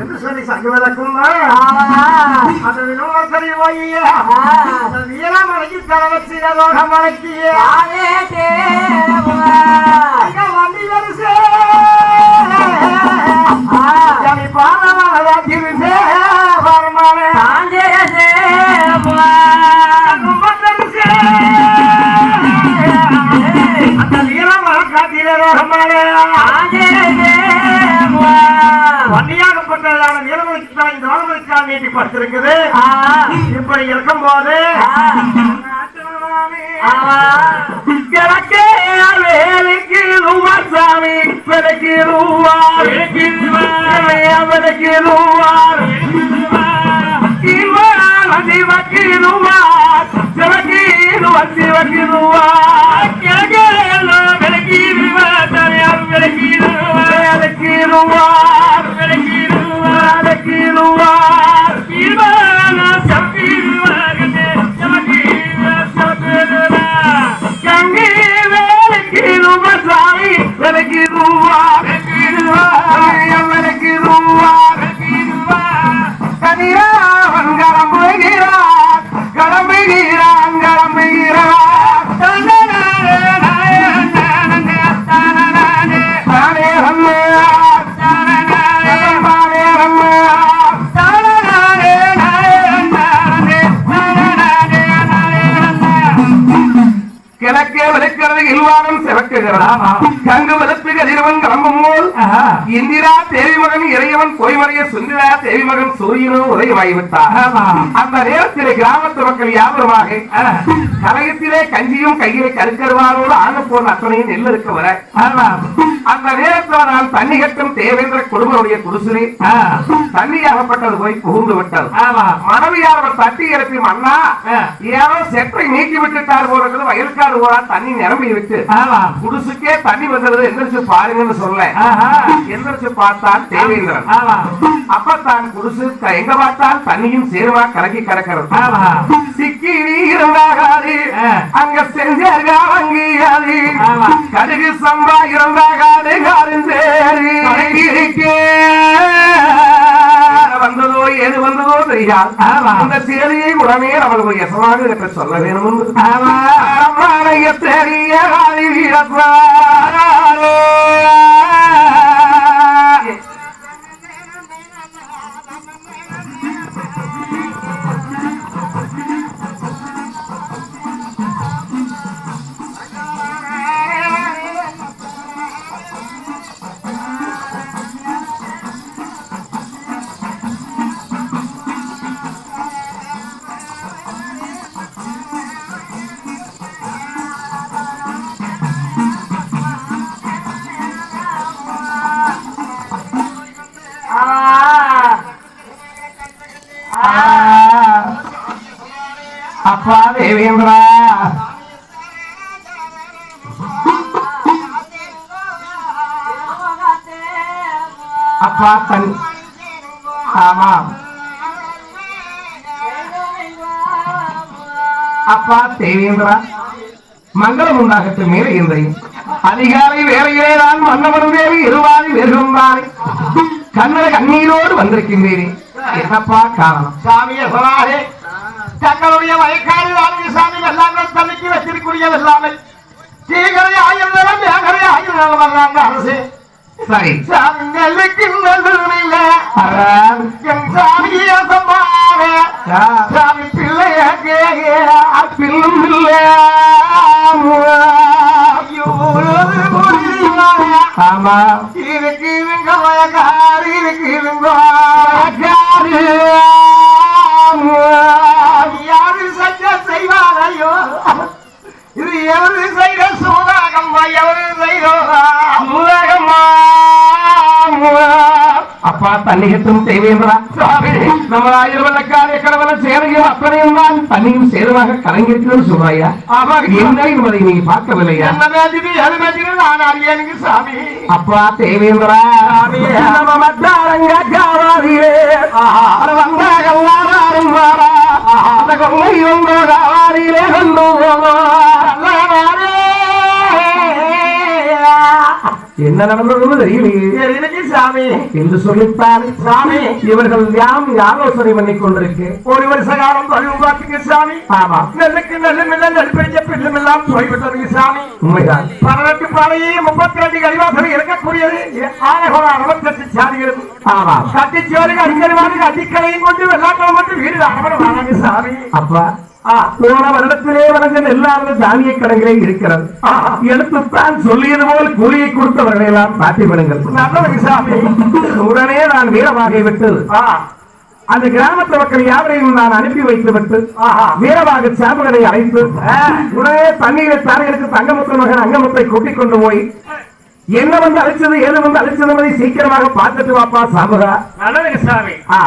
என்று சொல்லி சங்கு விளக்கும் அந்த வினோதரி போய் அந்த வீரமலைக்கு தலைவச்சிட லோகமலைக்கு வண்டி வரிசை. ஜனி பாரமானதாக்கிருந்தே வரமானே. அந்த வீரமலை காட்டில லோகமானே. வண்டியாகப்பட்டதான நீலமலைக்கு தான் இந்த நீட்டி படுத்திருக்குது இப்படி இருக்கும் போது கிழக்கே வேலைக்கு ரூபா சாமி பிறகு ரூபா பிறகு ரூபா சிவக்கு ரூபா கிழக்கே விளக்கிறது இல்வானம் சிறக்குகிறான் கங்கு இருவன் கிளம்பும் போல் இந்திரா தேவி மகன் இறையவன் பொய்மறைய சுந்திரா தேவி மகன் சூரியனும் உதயமாகிவிட்டார் அந்த நேரத்திலே கிராமத்து மக்கள் யாவருமாக கலையத்திலே கஞ்சியும் கையிலே கருக்கருவாரோடு ஆக போன அத்தனையும் நெல் இருக்க வர அந்த நேரத்தில் நான் தண்ணி கட்டும் தேவேந்திர குடும்பனுடைய குடிசிலே தண்ணி அகப்பட்டது போய் புகுந்து விட்டது. மனைவியார் அவர் தட்டி இறப்பி மன்னா ஏதோ செற்றை நீக்கி விட்டுட்டார் போறது வயல்காடு போறா தண்ணி நிரம்பி விட்டு குடிசுக்கே தண்ணி வந்தது எந்திரிச்சு பாருங்கன்னு சொல்ல எந்திரிச்சு பார்த்தான் தேவேந்திரன். அப்ப தான் குடிசு எங்க பார்த்தால் தண்ணியும் சேருவா கலக்கி கிடக்கிறது சிக்கி இருந்தாகாது அங்க செஞ்சாங்க அங்கீகாது கடுகு சம்பா இருந்தாகாது காரிந்தேரி வந்ததோ ஏது வந்ததோ தெரியாது. அந்த சேரியை உடனே அவளுக்கு எசமாக எனக்கு சொல்ல வேணும் என்று அம்மானைய Lula! தேவேந்திரா அப்பா தன் ஆமா. அப்பா தேவேந்திரா மங்களம் உண்டாகட்டும் மேலே இன்றையும் அதிகாலை வேலையிலே நான் மன்னவன் தேவி இருவாதி வெறுகின்றானே கண்ணட கண்ணீரோடு வந்திருக்கின்றேனே. என்னப்பா காரணம்? சாமியை சொல்லாதே தங்களுடைய வயக்காடு வாழ்க்கை சாமி வெள்ளாங்கள் தன்னைக்கு வச்சிருக்கூடிய வெள்ளாமல் தீகரை ஆயிரம் நிலம் வேகரை ஆயிரம் நிலம் வர்றாங்க அரசு சரி சாமி நெல்லுக்கு நெல்லுமில்ல அதான். என் சாமியை சம்பாவே ஆ, சாமி பிள்ளைய கேக பின்னும் இல்ல ஆமா இருக்குதுங்க வயக்காடு இருக்குதுங்க யாரு நம்ம ஆயிரவல்லக்காரிய கடவுள சேவையும் அத்தனையும் தான் தண்ணியும் சேருவாக கலங்கிருக்கிறது சொல்றாயா என்ன என்பதை நீ பார்க்கவில்லையா? சாமி அப்பா தேவேந்திரா. நம்ம மத்தாரங்க காவாதியே வந்தாக எல்லாரும் மாறா என்ன நடந்ததுன்னு தெரியலையே. சாமி. என்று சொல்லித்தான் சாமி. இவர்கள் யாம் ஆலோசனை பண்ணி கொண்டிருக்கு. ஒரு வருஷ காலம் தொழில் பார்த்துங்க சாமி. ஆமா. நெல்லுக்கு நெல்லும் இல்லை நெல் பெரிய பில்லும் எல்லாம் போய்விட்டதுங்க சாமி. உண்மைதான். பதினெட்டு பாளையே முப்பத்தி ரெண்டு கழிவாசல் இருக்கக்கூடியது ஆலகோல அறுபத்தெட்டு சாதிகள் ஆமா. கட்டிச்சோறு அடிக்கடி அடிக்கலையும் கொண்டு மட்டும் வீடு அகமரம் வாங்க சாமி. அப்பா போன வருடத்திலே எல்லாரும் தானிய கடங்களே இருக்கிறது. எடுத்துத்தான் சொல்லியது போல் கூலியை கொடுத்தவர்களை எல்லாம் சாமி. உடனே நான் வீரவாகை விட்டு அந்த கிராமத்து மக்கள் யாவரையும் நான் அனுப்பி வைத்து விட்டு. வீரவாக சாம்பகனை அழைத்து உடனே தண்ணீரை தாரைகளுக்கு தங்கமுத்து மகன் அங்கமுத்தை கூட்டிக் கொண்டு போய் என்ன வந்து அழைச்சது ஏது வந்து அழைச்சது சீக்கிரமாக பார்த்துட்டு வாப்பா சாம்பகா நல்லதுங்க சாமி.